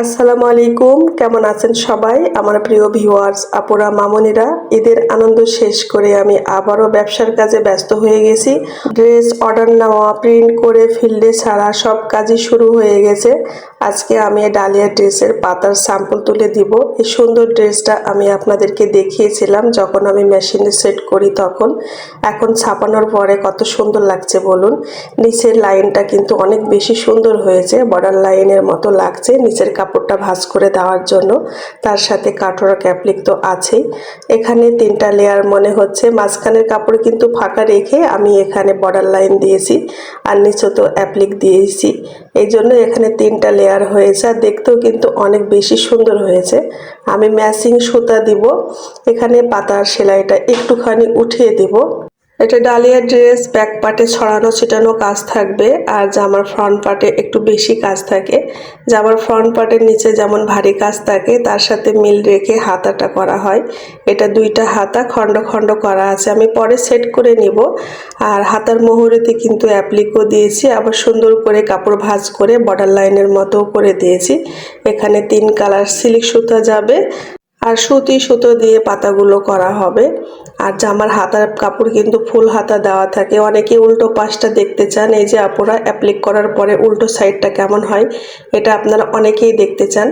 আসসালামু আলাইকুম, কেমন আছেন সবাই? আমার প্রিয় ভিউয়ার্স, আপুরা, মামনিরা, ঈদের আনন্দ শেষ করে আমি আবারও ব্যবসার কাজে ব্যস্ত হয়ে গেছি। ড্রেস অর্ডার নেওয়া, প্রিন্ট করে ফিল্ডে ছাড়া সব কাজই শুরু হয়ে গেছে। আজকে আমি ডালিয়া ড্রেসের পাতার স্যাম্পল তুলে দিব। এই সুন্দর ড্রেসটা আমি আপনাদেরকে দেখিয়েছিলাম যখন আমি মেশিনে সেট করি তখন। এখন ছাপানোর পরে কত সুন্দর লাগছে বলুন। নিচের লাইনটা কিন্তু অনেক বেশি সুন্দর হয়েছে বর্ডার লাইনের মতো লাগছে, নিচের কাপড়টা ভাঁজ করে দেওয়ার জন্য তার সাথে কাঠোরা ক্যাপলিক তো আছেই। এখানে তিনটা লেয়ার মনে হচ্ছে। মাঝখানের কাপড় কিন্তু ফাঁকা রেখে আমি এখানে বর্ডার লাইন দিয়েছি আর নিচে তো অ্যাপ্লিক দিয়েছি। এই জন্য এখানে তিনটা লেয়ার হয়েছে আর দেখতেও কিন্তু অনেক বেশি সুন্দর হয়েছে। আমি ম্যাচিং সুতা দিব। এখানে পাতার সেলাইটা একটুখানি উঠিয়ে দিব। এটা ডালিয়া ড্রেস ব্যাক পার্টে ছড়ানো ছিটানো কাজ থাকবে, আর জামার ফ্রন্ট পার্টে একটু বেশি কাজ থাকে। জামার ফ্রন্ট পার্টের নিচে যেমন ভারী কাজ থাকে, তার সাথে মিল রেখে হাতাটা করা হয়। এটা দুইটা হাতা খণ্ড খণ্ড করা আছে। আমি পরে সেট করে নিব। আর হাতার মোহরেতে কিন্তু অ্যাপ্লিকও দিয়েছি। আবার সুন্দর করে কাপড় ভাজ করে বর্ডার লাইনের মতো করে দিয়েছি। এখানে তিন কালার সিল্ক সুতা যাবে। আর সুতি সুতো দিয়ে পাতাগুলো করা হবে। আর জামার হাতার কাপড় কিন্তু ফুল হাতা দেওয়া থাকে। অনেকে উল্টো পাশটা দেখতে চান, এই যে আপনারা অ্যাপ্লিক করার পরে উল্টো সাইডটা কেমন হয়, এটা আপনারা অনেকেই দেখতে চান।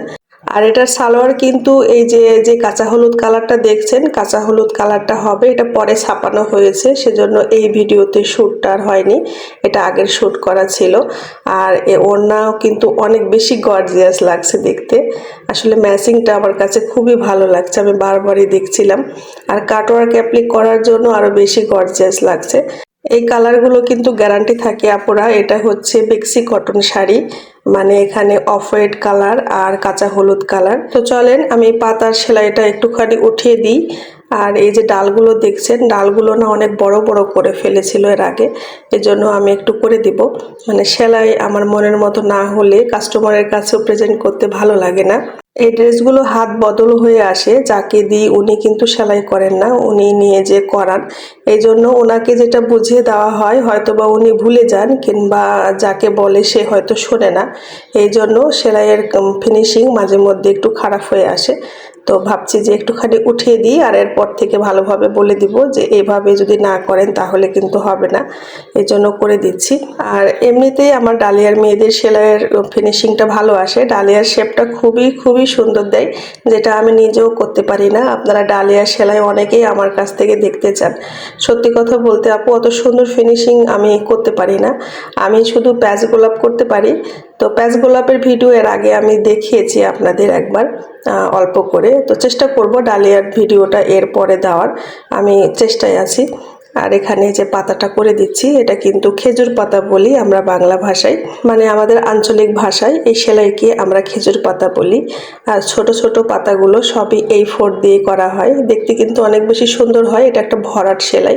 আর এটার সালোয়ার কিন্তু এই যে যে কাঁচা হলুদ কালারটা দেখছেন, কাঁচা হলুদ কালারটা হবে। এটা পরে ছাপানো হয়েছে, সেজন্য এই ভিডিওতে শ্যুটটা আর হয়নি। এটা আগের শ্যুট করা ছিল। আর এ ওড়নাও কিন্তু অনেক বেশি গর্জিয়াস লাগছে দেখতে। আসলে ম্যাচিংটা আমার কাছে খুবই ভালো লাগছে, আমি বারবারই দেখছিলাম। আর কাটওয়ার্ক অ্যাপ্লিক করার জন্য আরও বেশি গর্জিয়াস লাগছে। এই কালারগুলো কিন্তু গ্যারান্টি থাকে আপুরা। এটা হচ্ছে বেক্সি কটন শাড়ি মানে এখানে অফ হোয়াইট কালার আর কাঁচা হলুদ কালার। তো চলেন আমি পাতার সেলাইটা একটুখানি উঠিয়ে দিই। আর এই যে ডালগুলো দেখছেন, ডালগুলো না অনেক বড় বড় করে ফেলেছিল এর আগে। এজন্য আমি একটু করে দিব। মানে সেলাই আমার মনের মতো না হলে কাস্টমারের কাছেও প্রেজেন্ট করতে ভালো লাগে না। এই ড্রেসগুলো হাত বদল হয়ে আসে। যাকে দিই উনি কিন্তু সেলাই করেন না, উনি নিয়ে যে করান। এই জন্য ওনাকে যেটা বুঝিয়ে দেওয়া হয় হয়তো বা উনি ভুলে যান কিংবা যাকে বলে সে হয়তো শোনে না। এই জন্য সেলাইয়ের ফিনিশিং মাঝে মধ্যে একটু খারাপ হয়ে আসে। তো ভাবছি যে একটুখানি উঠিয়ে দিই আর এরপর থেকে ভালোভাবে বলে দিব যে এভাবে যদি না করেন তাহলে কিন্তু হবে না। এই জন্য করে দিচ্ছি। আর এমনিতেই আমার ডালিয়ার মেয়েদের সেলাইয়ের ফিনিশিংটা ভালো আসে। ডালিয়ার শেপটা খুবই খুবই সুন্দর দেয়, যেটা আমি নিজেও করতে পারি না। আপনারা ডালিয়া সেলাই অনেকেই আমার কাছ থেকে দেখতে চান। সত্যি কথা বলতে আপু, অত সুন্দর ফিনিশিং আমি করতে পারি না। আমি শুধু প্যাচ গোলাপ করতে পারি। তো প্যাচ গোলাপের ভিডিও এর আগে আমি দেখিয়েছি আপনাদের একবার অল্প করে। তো চেষ্টা করব ডালিয়ার ভিডিওটা এর পরে দেওয়ার। আমি চেষ্টায় আছি। আর এখানে যে পাতাটা করে দিচ্ছি, এটা কিন্তু খেজুর পাতা বলি আমরা বাংলা ভাষায়। মানে আমাদের আঞ্চলিক ভাষায় এই সেলাইকে আমরা খেজুর পাতা বলি। আর ছোট ছোট পাতাগুলো সবই এই ফোর দিয়ে করা হয়। দেখতে কিন্তু অনেক বেশি সুন্দর হয়। এটা একটা ভরাট সেলাই।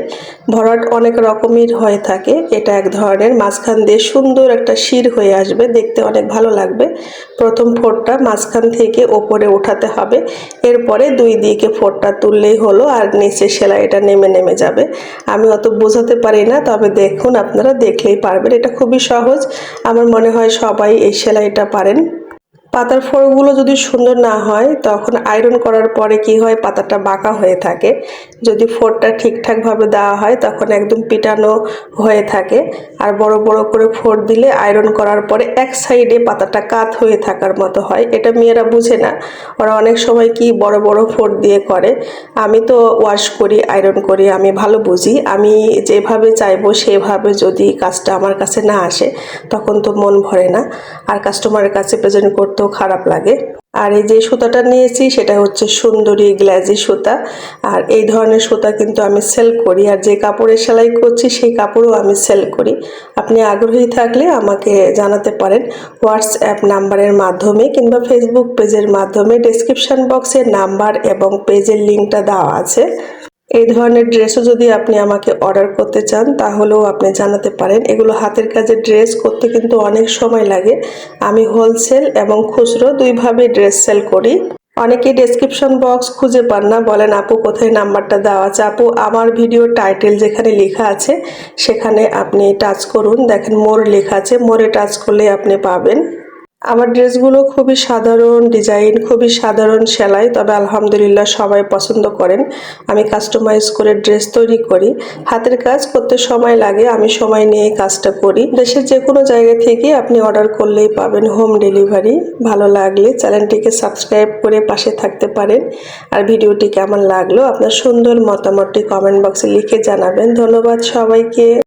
ভরাট অনেক রকমের হয়ে থাকে। এটা এক ধরনের মাঝখান দিয়ে সুন্দর একটা শির হয়ে আসবে। দেখতে অনেক ভালো লাগবে। প্রথম ফোরটা মাঝখান থেকে ওপরে উঠাতে হবে। এরপরে দুই দিকে ফোরটা তুললেই হলো আর নিচে সেলাইটা নেমে নেমে যাবে। আমি অত বোঝাতে পারি না, তবে দেখুন, আপনারা দেখলেই পারবেন। এটা খুবই সহজ। আমার মনে হয় সবাই এই সেলাইটা পারেন। পাতার ফোড়গুলো যদি সুন্দর না হয়, তখন আয়রন করার পরে কি হয়? পাতাটা বাঁকা হয়ে থাকে। যদি ফোড়টা ঠিকঠাকভাবে দেওয়া হয়, তখন একদম পিটানো হয়ে থাকে। আর বড় বড় করে ফোড় দিলে আয়রন করার পরে এক সাইডে পাতাটা কাত হয়ে থাকার মতো হয়। এটা মেয়েরা বুঝে না। ওরা অনেক সময় কি বড় বড় ফোড় দিয়ে করে। আমি তো ওয়াশ করি আয়রন করি, আমি ভালো বুঝি। আমি যেভাবে চাইব, সেভাবে যদি কাজটা আমার কাছে না আসে, তখন তো মন ভরে না। আর কাস্টমারের কাছে প্রেজেন্ট করতেও খারাপ লাগে। আর এই যে সুতাটা নিয়েছি, সেটা হচ্ছে সুন্দরী গ্ল্যাজি সুতা। আর এই ধরনের সুতা কিন্তু আমি সেল করি। আর যে কাপড়ে সেলাই করছি, সেই কাপড়ও আমি সেল করি। আপনি আগ্রহী থাকলে আমাকে জানাতে পারেন হোয়াটসঅ্যাপ নাম্বারের মাধ্যমে কিংবা ফেসবুক পেজের মাধ্যমে। ডেসক্রিপশান বক্সে নাম্বার এবং পেজের লিঙ্কটা দেওয়া আছে। এই ধরনের ড্রেসও যদি আপনি আমাকে অর্ডার করতে চান, তাহলেও আপনি জানাতে পারেন। এগুলো হাতের কাজে ড্রেস করতে কিন্তু অনেক সময় লাগে। আমি হোলসেল এবং খুচরো দুইভাবে ড্রেস সেল করি। অনেকেই ডেসক্রিপশন বক্স খুঁজে পান না। বলেন, আপু, কোথায় নাম্বারটা দেওয়া আছে? আপু, আমার ভিডিও টাইটেল যেখানে লেখা আছে, সেখানে আপনি টাচ করুন। দেখেন মোর লেখা আছে। মোরে টাচ করলে আপনি পাবেন। আমার ড্রেসগুলো খুবই সাধারণ ডিজাইন, খুবই সাধারণ সেলাই, তবে আলহামদুলিল্লাহ সবাই পছন্দ করেন। আমি কাস্টমাইজ করে ড্রেস তৈরি করি। হাতের কাজ করতে সময় লাগে, আমি সময় নিয়ে কাজটা করি। দেশের যে কোনো জায়গা থেকে আপনি অর্ডার করলেই পাবেন হোম ডেলিভারি। ভালো লাগলে চ্যানেলটিকে সাবস্ক্রাইব করে পাশে থাকতে পারেন। আর ভিডিওটি কেমন লাগল আপনার সুন্দর মতামতটি কমেন্ট বক্সে লিখে জানাবেন। ধন্যবাদ সবাইকে।